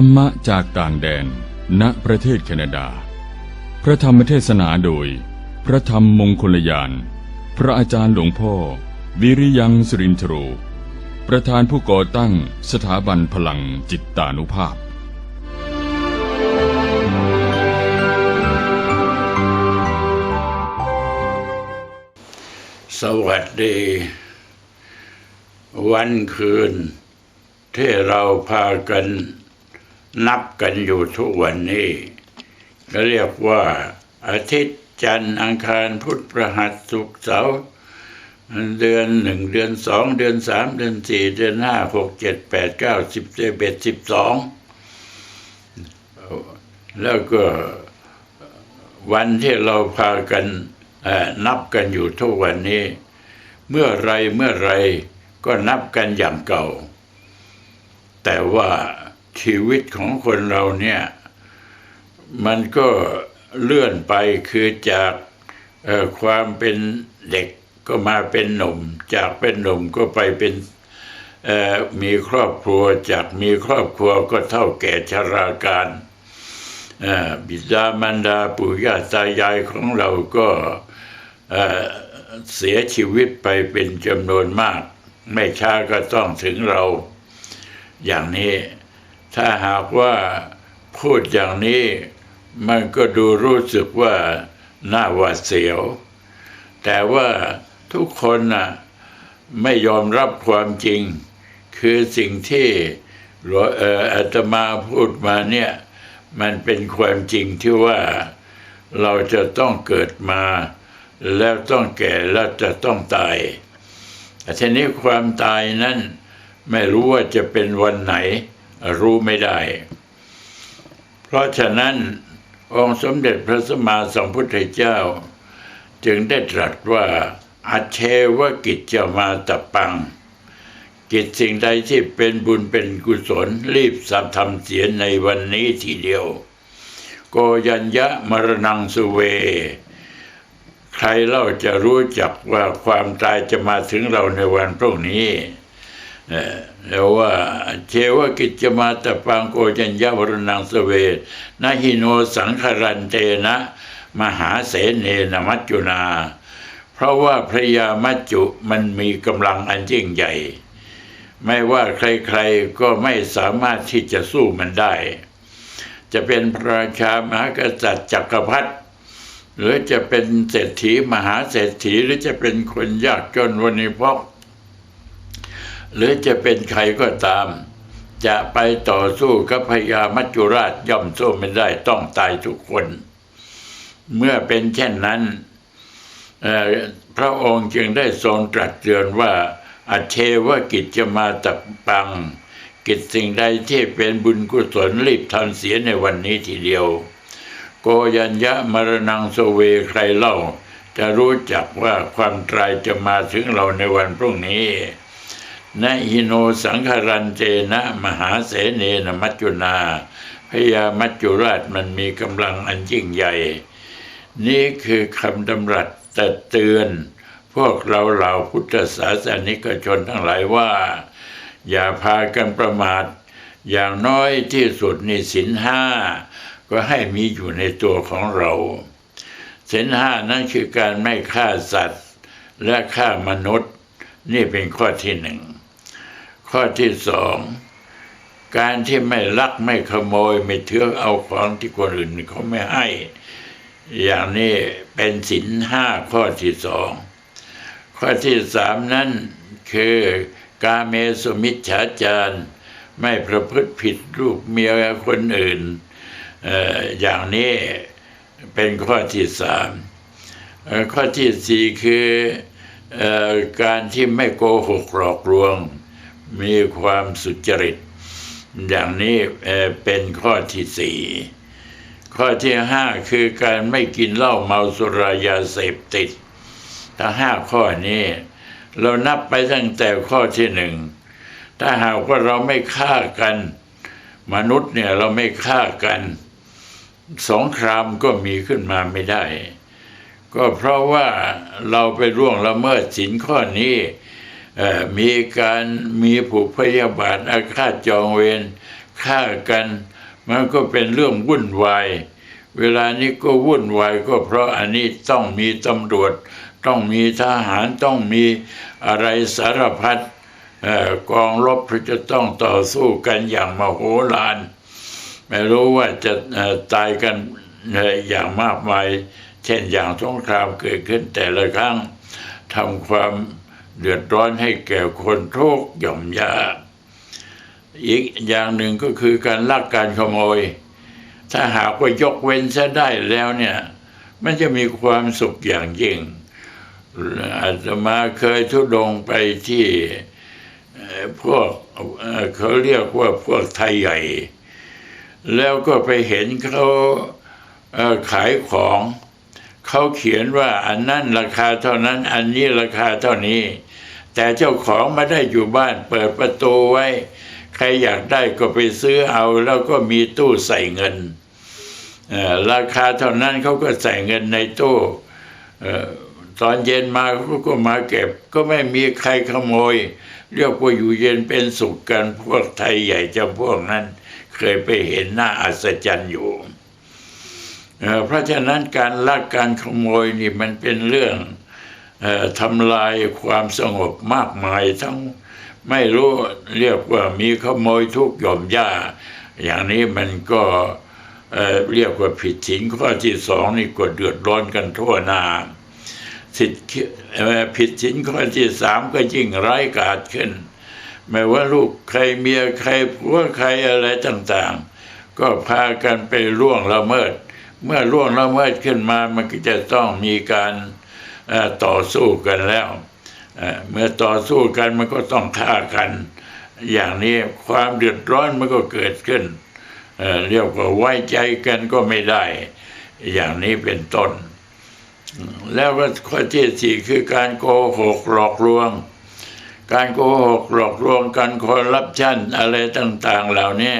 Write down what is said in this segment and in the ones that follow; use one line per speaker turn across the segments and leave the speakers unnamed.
รรมะจากต่างแดน ณ ประเทศแคนาดา พระธรรมเทศนาโดย พระธรรมมงคลยาน พระอาจารย์หลวงพ่อ วิริยังสรินทโรประธานผู้ก่อตั้งสถาบันพลังจิตตานุภาพ
สวัสดี วันคืนที่เราพากัน นับกันอยู่ทุกวันนี้ก็เรียกว่าอาทิตย์จันทร์อังคารพุธประหัสศุกร์เสาร์เดือนหนึ่งเดือนสองเดือนสามเดือนสี่เดือนห้าหกเจ็ดแปดเก้าสิบเอ็ดสิบสองแล้วก็วันที่เราพากันนับกันอยู่ทุกวันนี้ เมื่อไรเมื่อไรก็นับกันอย่างเก่า แต่ว่า ชีวิตของคนเราเนี่ย มันก็เลื่อนไปคือจากความเป็นเด็กก็มาเป็นหนุ่ม จากเป็นหนุ่มก็ไปเป็นมีครอบครัวจากมีครอบครัวก็เท่าแก่ชราการบิดามารดาปู่ย่าตายายของเราก็เสียชีวิตไปเป็นจำนวนมาก ไม่ช้าก็ต้องถึงเราอย่างนี้ ถ้าหากว่าพูดอย่างนี้มันก็ดูรู้สึกว่าน่าหวาดเสียว แต่ว่าทุกคนน่ะไม่ยอมรับความจริง คือสิ่งที่หลวงเอออาตมาพูดมาเนี่ยมันเป็นความจริงที่ว่าเราจะต้องเกิดมา แล้วต้องแก่แล้วจะต้องตายแต่ทีนี้ความตายนั้นไม่รู้ว่าจะเป็นวันไหน รู้ไม่ได้ เพราะฉะนั้นองค์สมเด็จพระสัมมาสัมพุทธเจ้า จึงได้ตรัสว่าอัจเชวกิจจะมาตะปัง กิจสิ่งใดที่เป็นบุญเป็นกุศลรีบสัทำเสียในวันนี้ทีเดียว โกยัญญะมรณังสุเว ใครเล่าจะรู้จักว่าความตายจะมาถึงเราในวันพรุ่งนี้ แล้วว่าเชวกิจมาตะปังโกยัญญะมรณังสเวนะหิโนสังขรันเตนะ มหาเสเนนมัจจุนา เพราะว่าพระยามัจจุมันมีกำลังอันยิ่งใหญ่ ไม่ว่าใครๆก็ไม่สามารถที่จะสู้มันได้ จะเป็นพระราชามหากษัตริย์จักรพรรดิหรือจะเป็นเศรษฐีมหาเศรษฐีหรือจะเป็นคนยากจนวันนี้พก หรือจะเป็นใครก็ตาม จะไปต่อสู้กับพญามัจจุราชย่อมสู้ไม่ได้ต้องตายทุกคน เมื่อเป็นเช่นนั้นพระองค์จึงได้ทรงตรัสเตือนว่าอเชวกิจจะมาตับปัง กิจสิ่งใดที่เป็นบุญกุศลรีบทำเสียในวันนี้ทีเดียว โกยัญญะมรณังโสเวใครเล่า จะรู้จักว่าความตายจะมาถึงเราในวันพรุ่งนี้ นะหิโนสังขรันเจนะมหาเสเนนมัจจุนาพญามัจจุราชมันมีกำลังอันยิ่งใหญ่ นี่คือคำดำรัสตเตือน พวกเราเหล่าพุทธศาสนิกชนทั้งหลายว่า อย่าพากันประมาท อย่างน้อยที่สุดในสินห้าก็ให้มีอยู่ในตัวของเราสินห้านั่นคือการไม่ฆ่าสัตว์ และฆ่ามนุษย์ นี่เป็นข้อที่หนึ่ง ข้อที่สองการที่ไม่ลักไม่ขโมยไม่เถือเอาของที่คนอื่นเขาไม่ให้ อย่างนี้เป็นสินห้าข้อที่สองข้อที่สามนั้นคือกาเมสุมิจฉาจารไม่ประพฤติผิดลูกเมียคนอื่นเอ่ออย่างนี้เป็นข้อที่สามข้อที่สี่คือเอ่อการที่ไม่โกหกหลอกลวง มีความสุจริต อย่างนี้เเป็นข้อที่สี่ข้อที่ห้าคือการไม่กินเหล้าเมาสุรายาเสพติดทั้งห้าข้อนี้ เรานับไปตั้งแต่ข้อที่หนึ่งถ้าหากว่าเราไม่ฆ่ากัน มนุษย์เนี่ยเราไม่ฆ่ากันสงครามก็มีขึ้นมาไม่ได้ ก็เพราะว่าเราไปร่วงละเมิดสินข้อนี้ มีการมีผูกพยาบาทอาฆาตจองเวรฆ่ากัน มันก็เป็นเรื่องวุ่นวายเวลานี้ก็วุ่นวายก็เพราะอันนี้ต้องมีตำรวจ ต้องมีทหารต้องมีอะไรสารพัดกองรบที่จะต้องต่อสู้กันอย่างมโหฬารไม่รู้ว่าจะตายกันอย่างมากมาย เช่นอย่างสงครามเกิดขึ้นแต่ละครั้งทำความ เดือดร้อนให้แก่คนทุกข์หย่อมยากอีกอย่างหนึ่งก็คือการลักการขโมย ถ้าหากว่ายกเว้นซะได้แล้วเนี่ย มันจะมีความสุขอย่างยิ่งอาตมาเคยทุดงไปที่พวกเขาเรียกว่าพวกไทยใหญ่ แล้วก็ไปเห็นเขาขายของ เขาเขียนว่าอันนั้นราคาเท่านั้น อันนี้ราคาเท่านี้ แต่เจ้าของไม่ได้อยู่บ้านเปิดประตูไว้ ใครอยากได้ก็ไปซื้อเอา แล้วก็มีตู้ใส่เงิน ราคาเท่านั้นเขาก็ใส่เงินในตู้ตอนเย็นมาเขาก็มาเก็บ ก็ไม่มีใครขโมย เรียกว่าอยู่เย็นเป็นสุขกันพวกไทยใหญ่จำพวกนั้น เคยไปเห็นหน้าอัศจรรย์อยู่เพราะฉะนั้นการลักการขโมยนี่มันเป็นเรื่อง ทำลายความสงบมากมายทั้งไม่รู้เรียกว่ามีขโมยทุกหย่อมย่า อย่างนี้มันก็เเรียกว่าผิดศีลข้อที่สองนี่ก็เดือดร้อนกันทั่วหน้าสิทธิผิดศีลข้อที่สามก็ยิ่งร้ายกาจขึ้น ไม่ว่าลูกใครเมียใครผัวใครอะไรต่างๆ ก็พากันไปล่วงละเมิด เมื่อล่วงละเมิดขึ้นมามันก็จะต้องมีการ ต่อสู้กันแล้วเมื่อต่อสู้กันมันก็ต้องฆ่ากัน อย่างนี้ความเดือดร้อนมันก็เกิดขึ้นเรียกว่าไว้ใจกันก็ไม่ได้ อย่างนี้เป็นต้น แล้วก็ข้อที่สี่คือการโกหกหลอกลวง การโกหกหลอกลวงการคอร์รัปชันอะไรต่าง ๆ เหล่านี้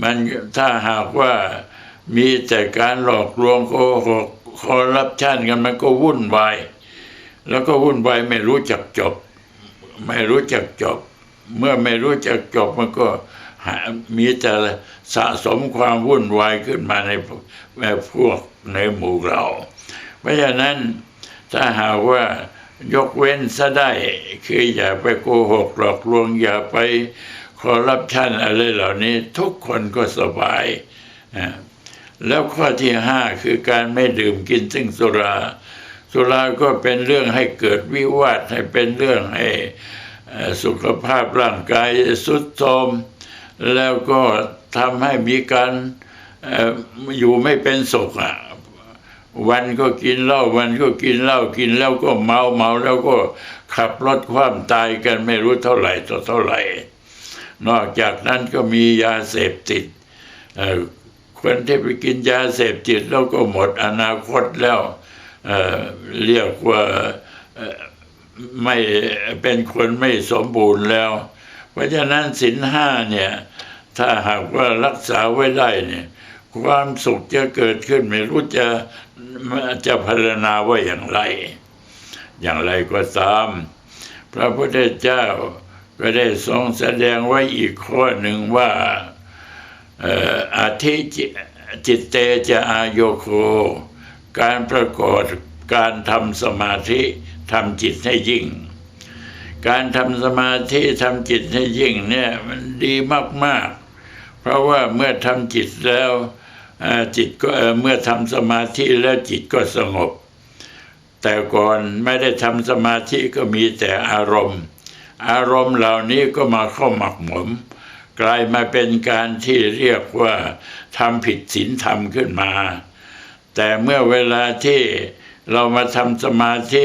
มันถ้าหากว่ามีแต่การหลอกลวงโกหก คอร์รัปชันกันมันก็วุ่นวาย แล้วก็วุ่นวายไม่รู้จักจบ ไม่รู้จักจบ เมื่อไม่รู้จักจบมันก็มีแต่สะสมความวุ่นวายขึ้นมาในพวกในหมู่เรา เพราะฉะนั้นถ้าหากว่ายกเว้นซะได้ คืออย่าไปโกหกหลอกลวง อย่าไปคอร์รัปชันอะไรเหล่านี้ ทุกคนก็สบายอ่า แล้วข้อที่ห้าคือการไม่ดื่มกินซึ่งสุรา สุราก็เป็นเรื่องให้เกิดวิวาทให้เป็นเรื่องให้สุขภาพร่างกายสุดโทรมแล้วก็ทำให้มีการออยู่ไม่เป็นสุขอะวันก็กินเหล้าวันก็กินเหล้ากินแล้วก็เมาเมาแล้วก็ขับรถความตายกันไม่รู้เท่าไหร่ต่อเท่าไหร่ นอกจากนั้นก็มียาเสพติด คนที่ไปกินยาเสพติดแล้วก็หมดอนาคตแล้วเเรียกว่าไม่เป็นคนไม่สมบูรณ์แล้ว เพราะฉะนั้นสินห้าเนี่ย ถ้าหากว่ารักษาไว้ได้เนี่ย ความสุขจะเกิดขึ้นไม่รู้จะจะพรรณนาว่าอย่างไร อย่างไรก็ตาม พระพุทธเจ้าก็ได้ทรงแสดงไว้อีกข้อหนึ่งว่า อาทิจิจิตเตจะอาโยโค การประกอบการทำสมาธิทำจิตให้ยิ่ง การทำสมาธิทำจิตให้ยิ่งเนี่ยมันดีมาก ๆ เพราะว่าเมื่อทำจิตแล้วจิตก็เมื่อทำสมาธิแล้วจิตก็สงบ แต่ก่อนไม่ได้ทำสมาธิก็มีแต่อารมณ์ อารมณ์เหล่านี้ก็มาเข้าหมักหมม กลายมาเป็นการที่เรียกว่าทำผิดศีลธรรมขึ้นมา แต่เมื่อเวลาที่เรามาทำสมาธิ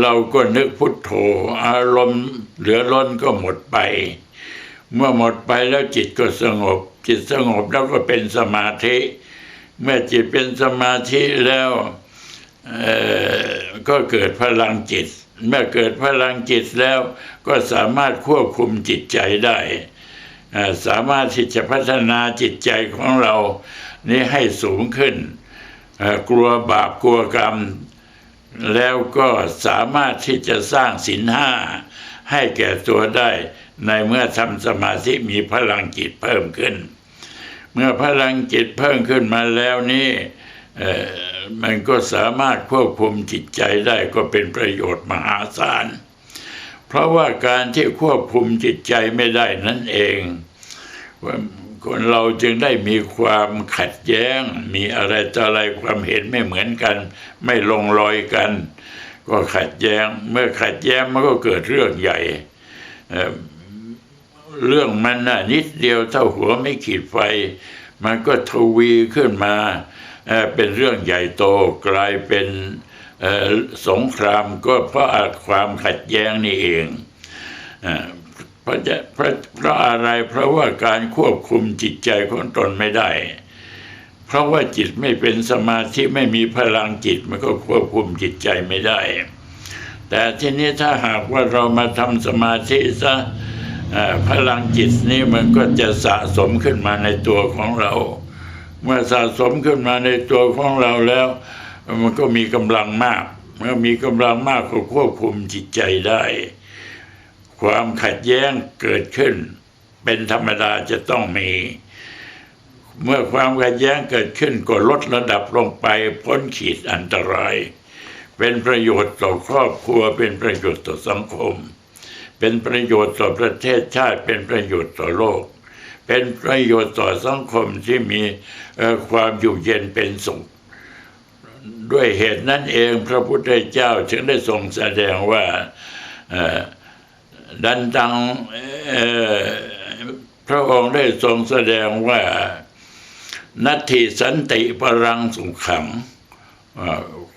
เราก็นึกพุทโธ อารมณ์เหลือล้นก็หมดไป เมื่อหมดไปแล้วจิตก็สงบ จิตสงบแล้วก็เป็นสมาธิ เมื่อจิตเป็นสมาธิแล้วเออก็เกิดพลังจิต เมื่อเกิดพลังจิตแล้วก็สามารถควบคุมจิตใจได้ สามารถที่จะพัฒนาจิตใจของเรานี้ให้สูงขึ้น กลัวบาปกลัวกรรม แล้วก็สามารถที่จะสร้างศีลห้าให้แก่ตัวได้ในเมื่อทำสมาธิมีพลังจิตเพิ่มขึ้น เมื่อพลังจิตเพิ่มขึ้นมาแล้วนี่มันก็สามารถควบคุมจิตใจได้ก็เป็นประโยชน์มหาศาล เพราะว่าการที่ควบคุมจิตใจไม่ได้นั่นเองคนเราจึงได้มีความขัดแย้ง มีอะไรต่ออะไรความเห็นไม่เหมือนกัน ไม่ลงรอยกัน ก็ขัดแย้งเมื่อขัดแย้งมันก็เกิดเรื่องใหญ่เรื่องมันน่ะนิดเดียวเท่าหัวไม่ขีดไฟ มันก็ทวีขึ้นมาเป็นเรื่องใหญ่โตกลายเป็น สงครามก็เพราะความขัดแย้งนี่เองเพราะจะเพราะเพราะอะไรเพราะว่าการควบคุมจิตใจของตนไม่ได้ เพราะว่าจิตไม่เป็นสมาธิไม่มีพลังจิตมันก็ควบคุมจิตใจไม่ได้ แต่ทีนี้ถ้าหากว่าเรามาทำสมาธิซะพลังจิตนี้มันก็จะสะสมขึ้นมาในตัวของเรา เมื่อสะสมขึ้นมาในตัวของเราแล้ว มันก็มีกำลังมากเมื่อมีกำลังมากก็ควบคุมจิตใจได้ ความขัดแย้งเกิดขึ้น เป็นธรรมดาจะต้องมี เมื่อความขัดแย้งเกิดขึ้นก็ลดระดับลงไปพ้นขีดอันตราย เป็นประโยชน์ต่อครอบครัว เป็นประโยชน์ต่อสังคม เป็นประโยชน์ต่อประเทศชาติ เป็นประโยชน์ต่อโลก เป็นประโยชน์ต่อสังคมที่มีความอยู่เย็นเป็นสุข ด้วยเหตุนั้นเองพระพุทธเจ้าจึงได้ทรงแสดงว่าดันตังพระองค์ได้ทรงแสดงว่านัตถิสันติปรังสุขขัง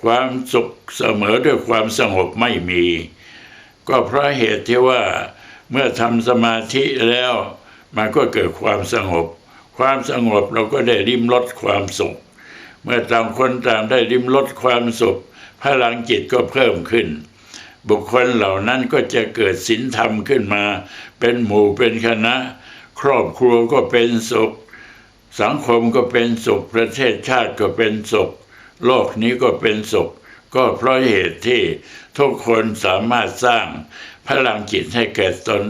ความสุขเสมอด้วยความสงบไม่มี ก็เพราะเหตุที่ว่าเมื่อทำสมาธิแล้วมันก็เกิดความสงบ ความสงบเราก็ได้ริมรสความสุข เมื่อต่างคนต่างได้ริมรสความสุข พลังจิตก็เพิ่มขึ้น บุคคลเหล่านั้นก็จะเกิดศีลธรรมขึ้นมา เป็นหมู่เป็นคณะ ครอบครัวก็เป็นสุข สังคมก็เป็นสุข ประเทศชาติก็เป็นสุข โลกนี้ก็เป็นสุข ก็เพราะเหตุที่ทุกคนสามารถสร้างพลังจิตให้แก่ตน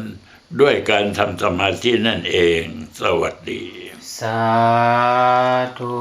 ด้วยการทำสมาธินั่นเอง สวัสดี
สาธุ